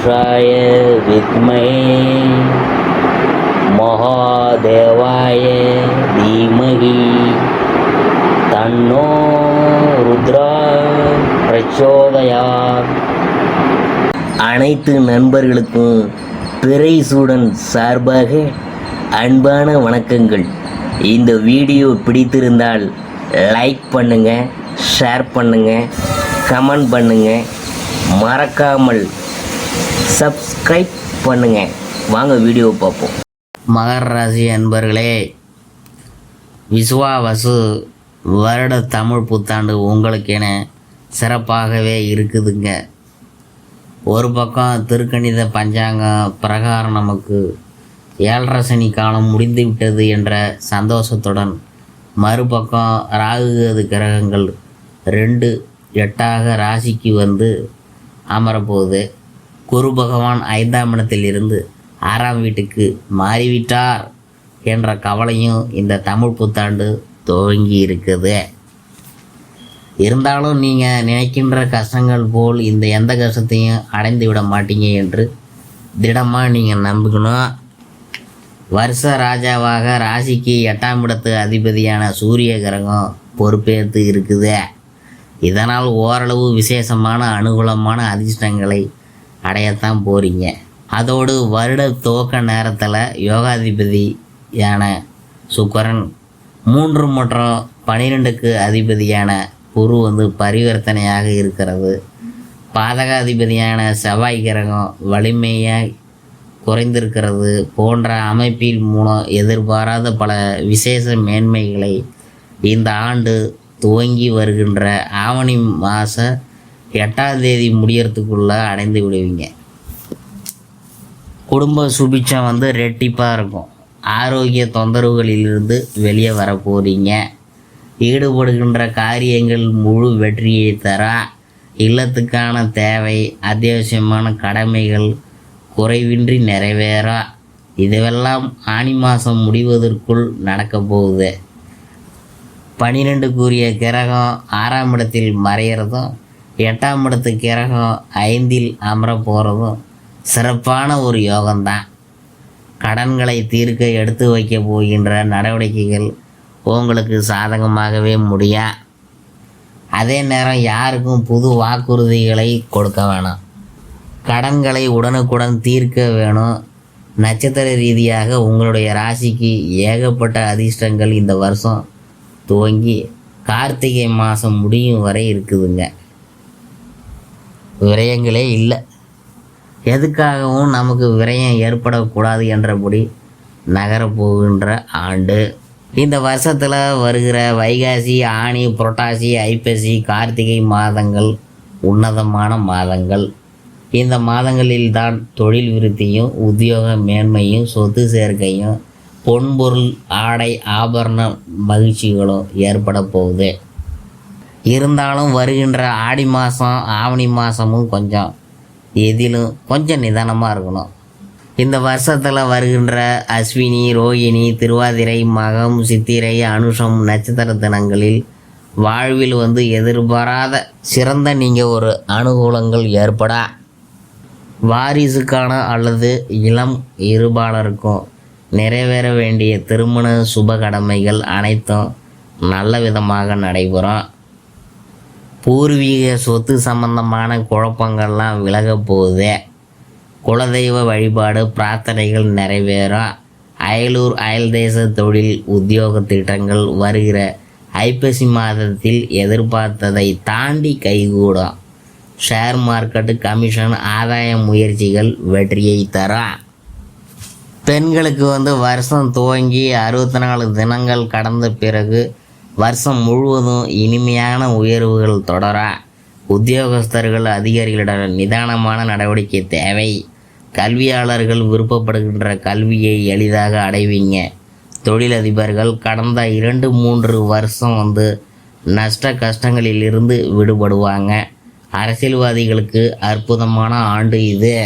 புருஷாய வித்மை மகாதேவாய தீமகி தன்னோ ருத்ரா பிரச்சோதயார் அனைத்து நண்பர்களுக்கும் பிரைசூடன் சார்பாக அன்பான வணக்கங்கள். இந்த வீடியோ பிடித்திருந்தால் லைக் பண்ணுங்கள் ஷேர் பண்ணுங்கள் கமெண்ட் பண்ணுங்கள் மறக்காமல் சப்ஸ்கிரைப் பண்ணுங்க. வாங்க வீடியோ பார்ப்போம். மகர ராசி அன்பர்களே விசுவாவசு வருட தமிழ் புத்தாண்டு உங்களுக்கென சிறப்பாகவே இருக்குதுங்க. ஒரு பக்கம் திருக்கணித பஞ்சாங்கம் பிரகாரம் நமக்கு ஏழரை சனி காலம் முடிந்து விட்டது என்ற சந்தோஷத்துடன் மறுபக்கம் ராகுகது கிரகங்கள் ரெண்டு எட்டாக ராசிக்கு வந்து அமரப்போகுது. குரு பகவான் ஐந்தாம் இடத்திலிருந்து ஆறாம் வீட்டுக்கு மாறிவிட்டார் என்ற கவலையும் இந்த தமிழ் புத்தாண்டு துவங்கி இருக்குது இருந்தாலும் நீங்கள் நினைக்கின்ற கஷ்டங்கள் போல் இந்த எந்த கஷ்டத்தையும் அடைந்து விட மாட்டீங்க என்று திடமாக நீங்கள் நம்புகணும். வருஷ ராஜாவாக ராசிக்கு எட்டாம் இடத்து அதிபதியான சூரிய கிரகம் பொறுப்பேற்று இருக்குது. இதனால் ஓரளவு விசேஷமான அனுகூலமான அதிர்ஷ்டங்களை அடையத்தான் போகிறீங்க அதோடு வருட துவக்க நேரத்தில் யோகாதிபதியான சுக்கரன் மூன்று மற்றும் பனிரெண்டுக்கு அதிபதியான குரு வந்து பரிவர்த்தனையாக இருக்கிறது. பாதகாதிபதியான செவ்வாய் கிரகம் வலிமையாக குறைந்திருக்கிறது போன்ற அமைப்பில் மூலம் எதிர்பாராத பல விசேஷ மேன்மைகளை இந்த ஆண்டு துவங்கி வருகின்ற ஆவணி மாத எட்டாம் தேதி முடியறதுக்குள்ளே அடைந்து விடுவீங்க. குடும்ப சுபிச்சம் வந்து ரெட்டிப்பாக இருக்கும். ஆரோக்கிய தொந்தரவுகளிலிருந்து வெளியே வர போகிறீங்க ஈடுபடுகின்ற காரியங்கள் முழு வெற்றியை தர இல்லத்துக்கான தேவை அத்தியாவசியமான கடமைகள் குறைவின்றி நிறைவேற இதுவெல்லாம் ஆனி மாதம் முடிவதற்குள் நடக்க போகுது. பனிரெண்டுக்குரிய கிரகம் ஆறாம் இடத்தில் மறையிறதும் எட்டாம் இடத்து கிரகம் ஐந்தில் அமர போகிறதும் சிறப்பான ஒரு யோகம்தான். கடன்களை தீர்க்க எடுத்து வைக்க போகின்ற நடவடிக்கைகள் உங்களுக்கு சாதகமாகவே முடியா? அதே நேரம் யாருக்கும் புது வாக்குறுதிகளை கொடுக்க வேணாம். கடன்களை உடனுக்குடன் தீர்க்க வேணும். நட்சத்திர ரீதியாக உங்களுடைய ராசிக்கு ஏகப்பட்ட அதிர்ஷ்டங்கள் இந்த வருஷம் துவங்கி கார்த்திகை மாதம் முடியும் வரை இருக்குதுங்க. விரயங்களே இல்லை. எதுக்காகவும் நமக்கு விரயம் ஏற்படக்கூடாது என்றபடி நகரப்போகின்ற ஆண்டு. இந்த வருஷத்தில் வருகிற வைகாசி ஆணி புரட்டாசி ஐப்பசி கார்த்திகை மாதங்கள் உன்னதமான மாதங்கள். இந்த மாதங்களில்தான் தொழில் விருத்தியும் உத்தியோக மேன்மையும் சொத்து சேர்க்கையும் பொன்பொருள் ஆடை ஆபரண மகிழ்ச்சிகளும் ஏற்பட போகுது. இருந்தாலும் வருகின்ற ஆடி மாதம் ஆவணி மாதமும் கொஞ்சம் எதிலும் கொஞ்சம் நிதானமாக இருக்கணும். இந்த வருஷத்தில் வருகின்ற அஸ்வினி ரோகிணி திருவாதிரை மகம் சித்திரை அனுஷம் நட்சத்திர தினங்களில் வாழ்வில் வந்து எதிர்பாராத சிறந்த நீங்கள் ஒரு அனுகூலங்கள் ஏற்படா வாரிசுக்கான அல்லது இளம் இருபாலருக்கும் நிறைவேற வேண்டிய திருமண சுப கடமைகள் அனைத்தும் நல்ல விதமாக நடைபெறும். பூர்வீக சொத்து சம்பந்தமான குழப்பங்கள்லாம் விலக போகுது. குலதெய்வ வழிபாடு பிரார்த்தனைகள் நிறைவேறும் அயலூர் அயல் தேச தொழில் உத்தியோக திட்டங்கள் வருகிற ஐப்பசி மாதத்தில் எதிர்பார்த்ததை தாண்டி கைகூடும் ஷேர் மார்க்கெட்டு கமிஷன் ஆதாய முயற்சிகள் வெற்றியை தரும் பெண்களுக்கு வந்து வருஷம் துவங்கி அறுபத்தி நாலு தினங்கள் கடந்த பிறகு வருஷம் முழுவதும் இனிமையான உயர்வுகள் தொடர உத்தியோகஸ்தர்கள் அதிகாரிகளிடம் நிதானமான நடவடிக்கை தேவை. கல்வியாளர்கள் விருப்பப்படுகின்ற கல்வியை எளிதாக அடைவீங்க. தொழிலதிபர்கள் கடந்த இரண்டு மூன்று வருஷம் வந்து நஷ்ட கஷ்டங்களிலிருந்து விடுபடுவாங்க. அரசியல்வாதிகளுக்கு அற்புதமான ஆண்டு இது.